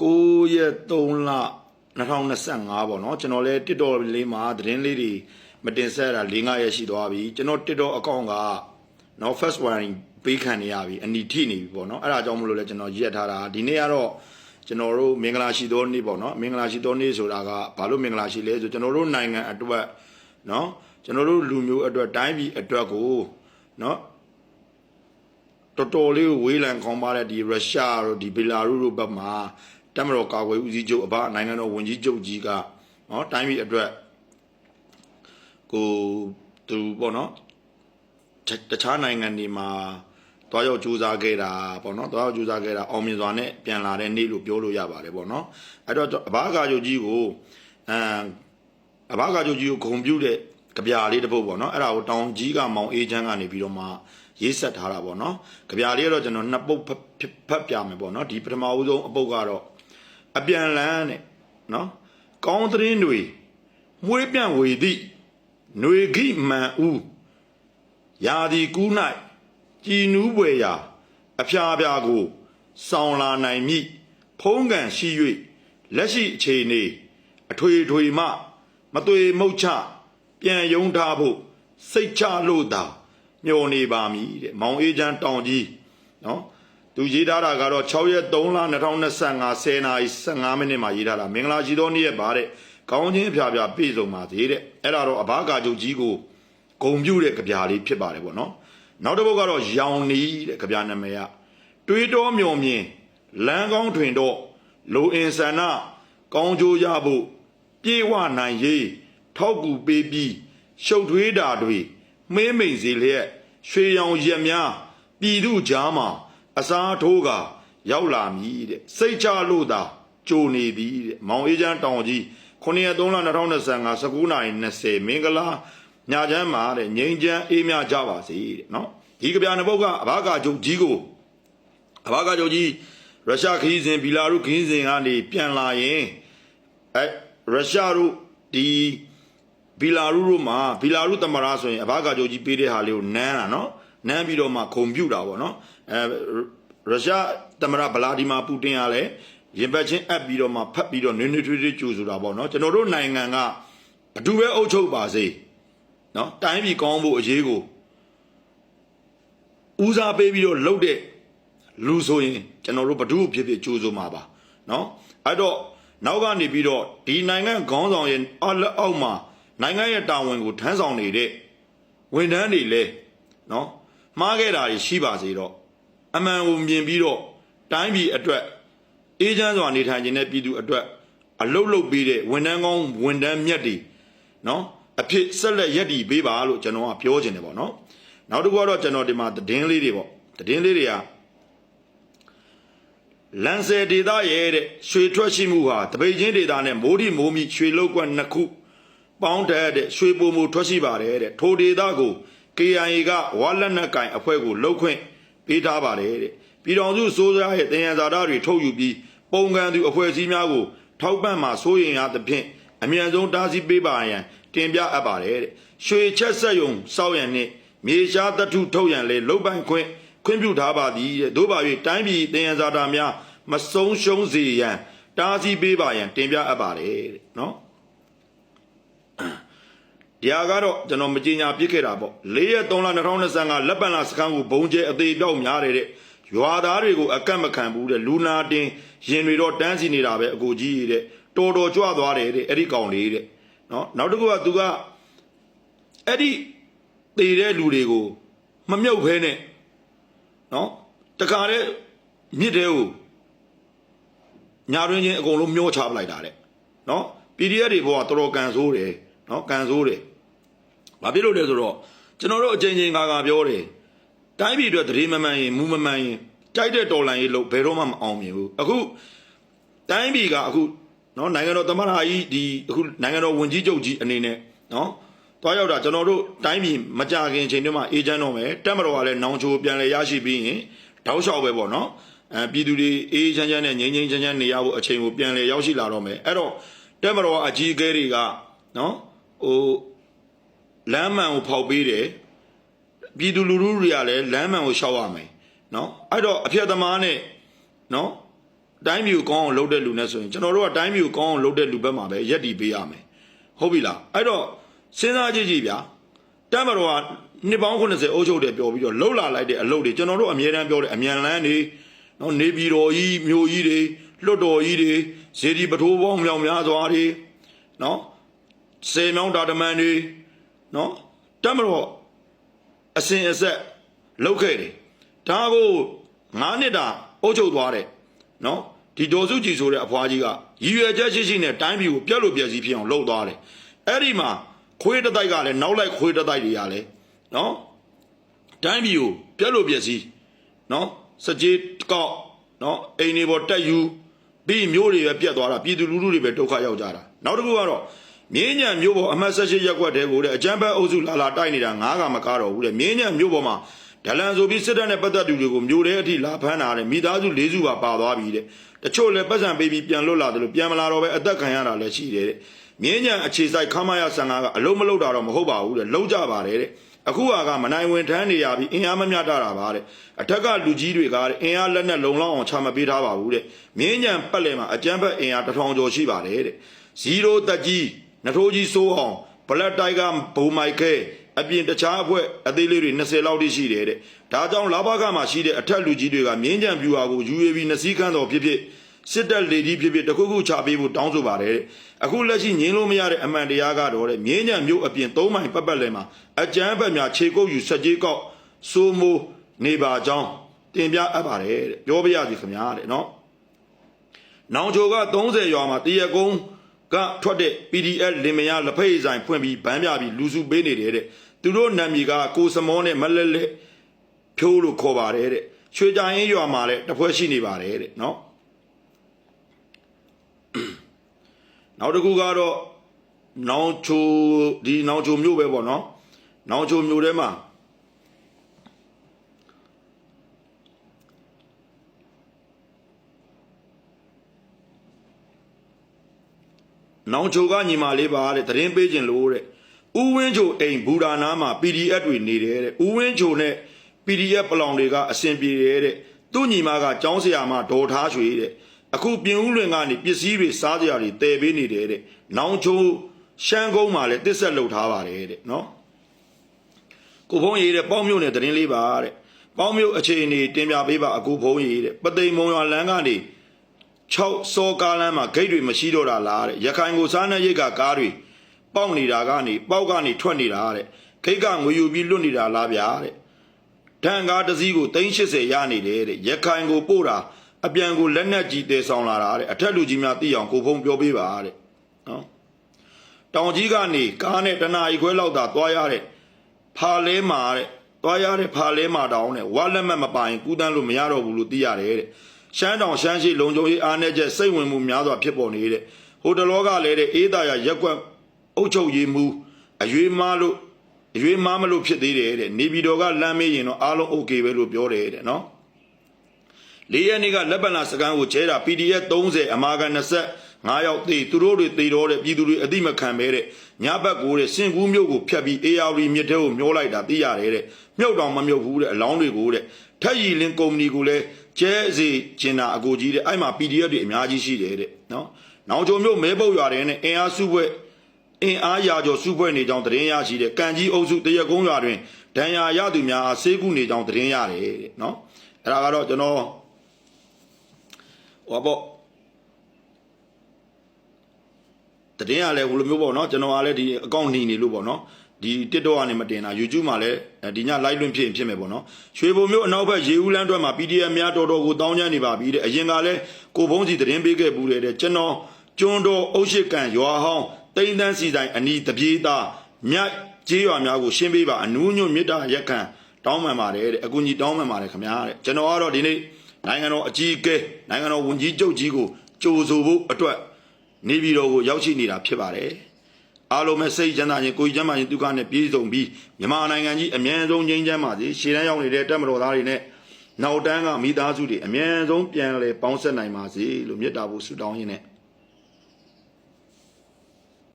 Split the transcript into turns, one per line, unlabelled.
9ရက်3လ2025ပေါ့နော်ကျွန်တော်လည်း TikTok လေးမှာသတင်းလေးတွေမတင်ဆက်တာ၄၅ရက်ရှိသွားပြီကျွန်တော် TikTok အကောင့်ကနော် first warning ပေးခံနေရပြီအနီထိနေပြီပေါ့နော်အဲ့ဒါကြောင့်မလို့လဲကျွန်တော်ရက်ထားတာဒီနေ့ကတော့ကျွန်တော်တို့မင်္ဂလာရှိသောနေ့ပေါ့နော်မင်္ဂလာရှိသောနေ့ဆိုတာကဘာလို့မင်္ဂလာရှိလဲဆိုကျွန်တော်တို့နိုင်ငံအတွက်နော်ကျွန်တော်တို့လူမျိုးအတွက်တိုင်းပြည်အတွက်ကိုနော်တော်တော်လေးကိုဝေးလံခေါင်းပါတဲ့ဒီရုရှားတို့ဒီဘီလာရုတို့ဘက်မှာ တက်မတော်ကာကွယ်ဦးစီးချုပ်အဘနိုင်ငံတော်ဝန်ကြီးချုပ်ကြီးကနော်တိုင်းပြည်အတွက်ကိုသူပေါ့နော်တတခြားနိုင်ငံတွေမှာတွားရောက်ကြိုးစားခဲ့တာပေါ့နော်တွားရောက်ကြိုးစားခဲ့တာအောင်မြင်စွာနဲ့ပြန်လာတဲ့နေ့လို့ပြောလို့ရပါတယ်ပေါ့နော်အဲ့တော့အဘကာချုပ်ကြီးကိုအမ်အဘကာချုပ်ကြီးကိုဂုံပြုတဲ့ကြပြာလေးတစ်ပုဒ်ပေါ့နော်အဲ့ဒါကိုတောင်ကြီးကမောင်အေးချမ်းကနေပြီးတော့မှရေးဆက်ထားတာပေါ့နော်ကြပြာလေးကတော့ကျွန်တော်နှစ်ပုတ်ဖတ်ဖတ်ပြမယ်ပေါ့နော်ဒီပထမဦးဆုံးအပုတ်ကတော့ အပြန်လန်းတဲ့နော်ကောင်းသတင်းတွေမွေးပြန့်ဝေသည့်ຫນွေခိမှန်ဦးယာဒီကူး၌ကြည်နူးပွေရာအဖျားပြားကိုစောင်းလာနိုင်မိဖုံးကန်ရှိ၍လက်ရှိအခြေအနေအထွေထွေမှမသွေမုတ်ချပြန်ယုံထားဖို့စိတ်ချလို့သာမျောနေပါမည်တဲ့မောင်အေးချမ်းတောင်ကြီးနော် သူရေးထားတာကတော့6ရက်3လ2025 10နာရီ15မိနစ်မှာရေးထားတာမင်္ဂလာရှိသောနေ့ရက်ပါတဲ့ကောင်းချင်းအဖျားဖျားပြည့်စုံပါသေးတဲ့အဲ့ဒါတော့အဘာကာချုပ်ကြီးကိုဂုံပြုတဲ့ကြပြာလေးဖြစ်ပါတယ်ပေါ့နော်နောက်တစ်ပုဒ်ကတော့ရောင်နီတဲ့ကြပြာနာမည်ကတွေးတော်မြော်မြင်လမ်းကောင်းထွင်တော့လိုအင်ဆန္ဒကောင်းကျိုးရဖို့ပြေဝနိုင်ရေးထောက်ကူပေးပြီးရှုပ်ထွေးတာတွေမေးမိန်စေလျက်ရွှေရောင်ရက်များပြည်သူကြားမှာ အစားထိုးကရောက်လာမည်တဲ့စိတ်ချလို့သာကြိုနေသည်တဲ့မောင်အေးချမ်းတောင်ကြီး9ရက်3လ2025 19နာရီ20မင်္ဂလာညချမ်းမှာတဲ့ငိမ့်ချမ်းအေးမြကြပါစေတဲ့နော်ဒီကဗျာနှစ်ပုဒ်ကအဘာကာချုပ်ကြီးကိုအဘာကာချုပ်ကြီးရုရှားခရီးစဉ်ဘီလာရုခရီးစဉ်ကနေပြန်လာရင်အဲရုရှားတို့ဒီဘီလာရုတို့မှာဘီလာရုတမရာဆိုရင်အဘာကာချုပ်ကြီးပေးတဲ့ဟာလေးကိုနမ်းတာနော် နမ်းပြီးတော့မှခုံပြူတာပေါ့နော်အဲရုရှားတမရာဗလာဒီမာပူတင်ကလည်းရင်ပတ်ချင်းအပ်ပြီးတော့မှဖတ်ပြီးတော့နွေးနွေးထွေးထွေးကြိုဆိုတာပေါ့နော်ကျွန်တော်တို့နိုင်ငံကဘသူပဲအုပ်ချုပ်ပါစေနော်တိုင်းပြည်ကောင်းဖို့အရေးကိုဦးစားပေးပြီးတော့လှုပ်တဲ့လူဆိုရင်ကျွန်တော်တို့ဘဒုဖြစ်ဖြစ်ကြိုးစိုးမှာပါနော်အဲ့တော့နောက်ကနေပြီးတော့ဒီနိုင်ငံခေါင်းဆောင်ရဲ့အောက်လက်အောက်မှာနိုင်ငံရဲ့တာဝန်ကိုထမ်းဆောင်နေတဲ့ဝန်ထမ်းတွေလည်းနော် မှားခဲ့တာတွေရှိပါစေတော့အမှန်ကိုမြင်ပြီးတော့တိုင်းပြည်အတွက်အေးချမ်းစွာနေထိုင်ခြင်းတဲ့ပြည်သူအတွက်အလုတ်လုတ်ပေးတဲ့ဝန်ထမ်းကောင်းဝန်ထမ်းမြတ်တွေနော်အဖြစ်ဆက်လက်ရက်တည်ပေးပါလို့ကျွန်တော်ကပြောချင်တယ်ပေါ့နော်နောက်တစ်ခုကတော့ကျွန်တော်ဒီမှာသတင်းလေးတွေပေါ့သတင်းလေးတွေကလန်ဆယ်ဒေတာရဲ့တဲ့ရွှေထွက်ရှိမှုဟာတပိတ်ချင်းဒေတာနဲ့မိုးဒီမိုးမီရွှေလောက်ကွက်နှစ်ခုပေါင်းတဲ့တဲ့ရွှေပုံမူထွက်ရှိပါတယ်တဲ့ထိုဒေတာကို KIA ကဝါလက်နက်ကင်အဖွဲ့ကိုလှုပ်ခွင့်ပေးထားပါတယ်တဲ့ပြည်တော်စုစိုးစားရဲ့တင်ရဇာတာတွေထုတ်ယူပြီးပုံကံသူအဖွဲ့အစည်းများကို ထောက်ပံ့မှာစိုးရင်ရသဖြင့်အမြန်ဆုံးတားဆီးပေးပါရန်တင်ပြအပ်ပါတယ်တဲ့ရွှေချက်ဆက်ယုံစောက်ရန်နှင့်မြေရှားတထုထုတ်ရန်လေလုတ်ပိုင်ခွင့်ခွင့်ပြုထားပါသည်တဲ့တို့ပါ၍တိုင်းပြည်တင်ရဇာတာများမဆုံးရှုံးစေရန်တားဆီးပေးပါရန်တင်ပြအပ်ပါတယ်တဲ့နော် ဒီဟာကတော့ကျွန်တော်မကြေညာပြစ်ခဲ့တာပေါ့၄ရက်3လ2025လက်ပံလာစခန်းကိုဘုံကျဲအသေးပြောက်များတယ်တဲ့ရွာသားတွေကိုအကန့်မခံဘူးတဲ့လူနာတင်ရင်တွေတော့တန်းစီနေတာပဲအကိုကြီးတဲ့တော်တော်ကြွသွားတယ်တဲ့အဲ့ဒီကောင်လေးတဲ့နော်နောက်တစ်ခုကသူကအဲ့ဒီတေတဲ့လူတွေကိုမမြုပ်ဖဲနဲ့နော်တခါတည်းမြစ်တဲ့ကိုညာတွင်ချင်းအကုန်လုံးမျောချပလိုက်တာတဲ့နော် PDF တွေဘောကတော်တော်ကန်ဆိုးတယ် နော်ကန်ဆိုးတယ်ဘာဖြစ်လို့လဲဆိုတော့ကျွန်တော်တို့အချိန်ချင်းကာကာပြောတယ်တိုင်းပြည်အတွက်တရေမမှန်ရင်မူမမှန်ရင်တိုက်တဲ့တော်လန်ရေးလို့ဘယ်တော့မှမအောင်မြင်ဘူးအခုတိုင်းပြည်ကအခုနော်နိုင်ငံတော်သမ္မတကြီးဒီအခုနိုင်ငံတော်ဝန်ကြီးချုပ်ကြီးအနေနဲ့နော်တွားရောက်တာကျွန်တော်တို့တိုင်းပြည်မကြခင်အချိန်တွေမှာအေဂျင့်တော့မယ်တက်မတော်ကလည်းနောင်ချိုပြန်လဲရရှိပြီးရင်တောက်လျှောက်ပဲပေါ့နော်အဲပြည်သူတွေအေးချမ်းချမ်းနဲ့ငြိမ်းငြိမ်းချမ်းချမ်းနေရဖို့အချိန်ကိုပြန်လဲရောက်ရှိလာတော့မယ်အဲ့တော့တက်မတော်အကြီးအကဲတွေကနော် ဟိုလမ်းမှန်ကိုဖောက်ပေးတယ်ပြည်သူလူထုတွေကလည်းလမ်းမှန်ကိုရှောက်ရမယ်နော်အဲ့တော့အဖျက်သမားနဲ့နော်တိုင်းပြည်ကိုကောင်းအောင်လုပ်တဲ့လူနဲ့ဆိုရင်ကျွန်တော်တို့ကတိုင်းပြည်ကိုကောင်းအောင်လုပ်တဲ့လူဘက်မှာပဲရက်တီပေးရမယ်ဟုတ်ပြီလားအဲ့တော့စဉ်းစားကြည့်ကြည့်ဗျာတမတော်ကနှစ်ပေါင်း80အုပ်ချုပ်တယ်ပြောပြီးတော့လှုပ်လာလိုက်တဲ့အလုပ်တွေကျွန်တော်တို့အမြဲတမ်းပြောတယ်အမြန်လန်းတွေနော်နေပြည်တော်ကြီးမြို့ကြီးတွေလွတ်တော်ကြီးတွေဇေဒီပထိုးပေါင်းမြောင်များစွာတွေနော် စေမြောင်းတာတမန်တွေနော်တမတော်အစဉ်အဆက်လှုပ်ခဲ့တယ်ဒါကို9နှစ်တာအုပ်ချုပ်သွားတယ်နော်ဒီဒေါ်စုကြည်ဆိုတဲ့အဖွားကြီးကရည်ရွယ်ချက်ရှိရှိနဲ့တိုင်းပြည်ကိုပြက်လို့ပြက်စီးဖြစ်အောင်လုပ်သွားတယ်အဲ့ဒီမှာခွေးတစ်တိုက်ကလည်းနောက်လိုက်ခွေးတစ်တိုက်တွေကလည်းနော်တိုင်းပြည်ကိုပြက်လို့ပြက်စီးနော်စကြေးကောက်နော်အိမ်တွေပေါ်တက်ယူပြီးမျိုးတွေပဲပြက်သွားတာပြည်သူလူထုတွေပဲဒုက္ခရောက်ကြတာနောက်တစ်ခုကတော့ မြင်းညံမျိုးပေါ်အမှတ်၁၈ရက်ကွက်တဲကိုတဲ့အကြမ်းဖက်အုပ်စုလာလာတိုက်နေတာငားကမကားတော့ဘူးတဲ့မြင်းညံမျိုးပေါ်မှာဒလန်ဆိုပြီးစစ်တပ်နဲ့ပတ်သက်သူတွေကိုမျိုးတဲ့အထိလာဖမ်းတာတဲ့မိသားစု၄စုပါပါသွားပြီတဲ့တချို့လည်းပတ်စံပေးပြီးပြန်လွတ်လာတယ်လို့ပြန်မလာတော့ပဲအသက်ခံရတာလည်းရှိတယ်တဲ့မြင်းညံအခြေဆိုင်ခမရဆန်ကားကအလုံးမလုံးတာတော့မဟုတ်ပါဘူးတဲ့လုံးကြပါတယ်တဲ့အခုဟာကမနိုင်ဝင်ထမ်းနေရပြီးအင်အားမမျှတတာပါတဲ့အထက်ကလူကြီးတွေကတဲ့အင်အားလက်နဲ့လုံလောက်အောင်ချမပေးထားပါဘူးတဲ့မြင်းညံပတ်လည်မှာအကြမ်းဖက်အင်အားတစ်ထောင်ကျော်ရှိပါတယ်တဲ့ဇီရိုတက်ကြီး နထိုးကြီးစိုးအောင်ဘလက်တိုက်ကဘုံမိုက်ခဲအပြင်တခြားအဖွဲ့အသေးလေးတွေ20လောက်တိရှိတယ်တဲ့ဒါကြောင့်လာဘကမှာရှိတဲ့အထက်လူကြီးတွေကမြင်းကြံပြူဟာကို UAV နှစည်းခန်းတော်ဖြစ်ဖြစ်စစ်တပ်လေကြီးဖြစ်ဖြစ်တခုခုချပေးဖို့တောင်းဆိုပါတယ်တဲ့အခုလက်ရှိငင်းလို့မရတဲ့အမှန်တရားကတော့တဲ့မြင်းကြံမျိုးအပြင်၃မိုင်ပတ်ပတ်လည်မှာအကြမ်းဖက်များခြေကုပ်ယူဆက်ကြီးကောက်စိုးမိုးနေပါကြောင်းတင်ပြအပ်ပါတယ်တဲ့ပြောပြရစီခင်ဗျာတဲ့နော်နောင်ချိုက30ရွာမှာတရကုန်း ကထွက်တဲ့ PDF လင်မယားလက်ဖက်ရည်ဆိုင်ဖွင့်ပြီးဗန်းပြပြီးလူစုပေးနေတယ်တဲ့သူတို့နာမည်ကကိုစမောနဲ့မလက်လက်ဖြိုးလို့ခေါ်ပါတယ်တဲ့ရွှေကြိုင်ရင်ရွာမှာလည်းတစ်ဖွဲ့ရှိနေပါတယ်တဲ့နော်နောက်တစ်ခုကတော့နောင်ချိုဒီနောင်ချိုမြို့ပဲပေါ့နော်နောင်ချိုမြို့ထဲမှာ နောင်ချိုကညီမလေးပါတဲ့သတင်းပေးခြင်းလို့တဲ့ဥဝင်းချိုအိမ်ဘူဒါနာမှာ PDF တွေနေတယ်တဲ့ဥဝင်းချိုနဲ့ PDF ပလောင်တွေကအဆင်ပြေတယ်တဲ့သူ့ညီမကចောင်းဆရာမဒေါ်ထားရွှေတဲ့အခုပြင်ဦးလွင်ကနေပစ္စည်းတွေစားကြတွေတည်ပေးနေတယ်တဲ့နောင်ချိုရှမ်းကုန်းမှာလည်းတစ်ဆက်လုပ်ထားပါတယ်တဲ့နော်ကိုဖုံးရေးတဲ့ပေါင်းမြို့နယ်သတင်းလေးပါတဲ့ပေါင်းမြို့အခြေအနေတင်ပြပေးပါအကူဖုံးရေးတဲ့ပသိမ်မုံရွာလမ်းကနေ 6စောကားလမ်းမှာဂိတ်တွေမရှိတော့တာလားတဲ့ရခိုင်ကိုစားနှရိတ်ကကားတွေပေါက်နေတာကနေပေါက်ကနေထွက်နေတာတဲ့ဂိတ်ကငွေယူပြီးလွတ်နေတာလားဗျာတဲ့တန်ကားတစ်စီးကို380ရနေတယ်တဲ့ရခိုင်ကိုပို့တာအပြန်ကိုလက်နက်ကြီးတဲဆောင်လာတာတဲ့အထက်လူကြီးများသိအောင်ကိုဖုံးပြောပေးပါတဲ့နော်တောင်ကြီးကနေကားနဲ့တနာရီခွဲလောက်သာသွားရတဲ့ဖာလဲမာတဲ့သွားရတဲ့ဖာလဲမာတောင်းတဲ့ဝါလက်မက်မပိုင်ကူးတန်းလို့မရတော့ဘူးလို့သိရတယ်တဲ့ ရှမ်းတောင်ရှမ်းရှိလုံခြုံရေးအားနည်းချက်စိတ်ဝင်မှုများစွာဖြစ်ပေါ်နေတဲ့ဟိုတလောကလည်းတဲ့အေးတာရရက်ကွက်အုတ်ချုပ်ရည်မှုအရွေးမားလို့အရွေးမားမလို့ဖြစ်သေးတယ်တဲ့နေပြည်တော်ကလမ်းမေးရင်တော့အားလုံး okay ပဲလို့ပြောတယ်တဲ့နော်လေးရက်နေ့ကလက်ပံလာစကန်ကိုကျဲတာ PDF 30အမာကန်25ယောက်သေသူတို့တွေသေတော့တဲ့ပြည်သူတွေအတိမခံပဲတဲ့ညဘက်ကိုတဲ့စင်ကူးမြို့ကိုဖျက်ပြီး AR မြစ်တဲကိုမျောလိုက်တာသိရတယ်တဲ့မြုပ်တောင်မမြုပ်ဘူးတဲ့အလောင်းတွေကိုတဲ့ထက်ရီလင်းကုမ္ပဏီကိုလည်း ကျဲစီကျင်တာအကိုကြီးတဲ့အဲ့မှာ PDF တွေအများကြီးရှိတယ်တဲ့နော်နောင်ချုံမြို့မဲပုတ်ရွာတဲ့နဲ့အင်အားစုဖွဲ့အင်အားရာကျော်စုဖွဲ့နေကြောင်းသတင်းရရှိတဲ့ကံကြီးအုပ်စုတရက်ကုန်းရွာတွင်ဒဏ်ရာရသူများအားဆေးကုနေကြောင်းသတင်းရတယ်တဲ့နော်အဲ့ဒါကတော့ကျွန်တော်ဟောပေါ့တည်င်းရလဲဟိုလိုမျိုးပေါ့နော်ကျွန်တော်ကလည်းဒီအကောင့်နှီးနေလို့ပေါ့နော် ဒီ TikTok ကနေမတင်တာ YouTube မှာလည်းဒီည live လွှင့်ဖြစ်ရင်ဖြစ်မယ်ပေါ့နော်ရွှေဘုံမျိုးအနောက်ဘက်ရေဦးလန်းတွက်မှာ PDF များတော်တော်ကိုတောင်းကျမ်းနေပါပြီတဲ့အရင်ကလည်းကိုဖုံးစီတည်င်းပေးခဲ့ဘူးတဲ့ကျွန်တော်ကျွန်းတော်အုတ်ရှိကန်ရွာဟောင်းတိန်တန်းစီတိုင်းအနီးတပြေးသားမြတ်ကျေးရွာများကိုရှင်းပေးပါအနူးညွတ်မြစ်တာရက်ခံတောင်းပန်ပါတယ်တဲ့အကူကြီးတောင်းပန်ပါတယ်ခင်ဗျာတဲ့ကျွန်တော်ကတော့ဒီနေ့နိုင်ငံတော်အကြီးအကဲနိုင်ငံတော်ဝန်ကြီးချုပ်ကြီးကိုကြိုဆိုဖို့အတွက်နေပြည်တော်ကိုရောက်ရှိနေတာဖြစ်ပါတယ်။ အားလုံးပဲစိတ်ချမ်းသာခြင်းကိုယ်ချမ်းသာခြင်းဒုက္ခနဲ့ပြည့်စုံပြီးမြန်မာနိုင်ငံကြီးအမြဲဆုံးငြိမ်းချမ်းပါစေ။ရှေ့တန်းရောက်နေတဲ့တက်မတော်သားတွေနဲ့နောက်တန်းကမိသားစုတွေအမြဲဆုံးပြန်လည်ပေါင်းဆက်နိုင်ပါစေလို့မြတ်တာဖို့ဆုတောင်းရင်းနဲ့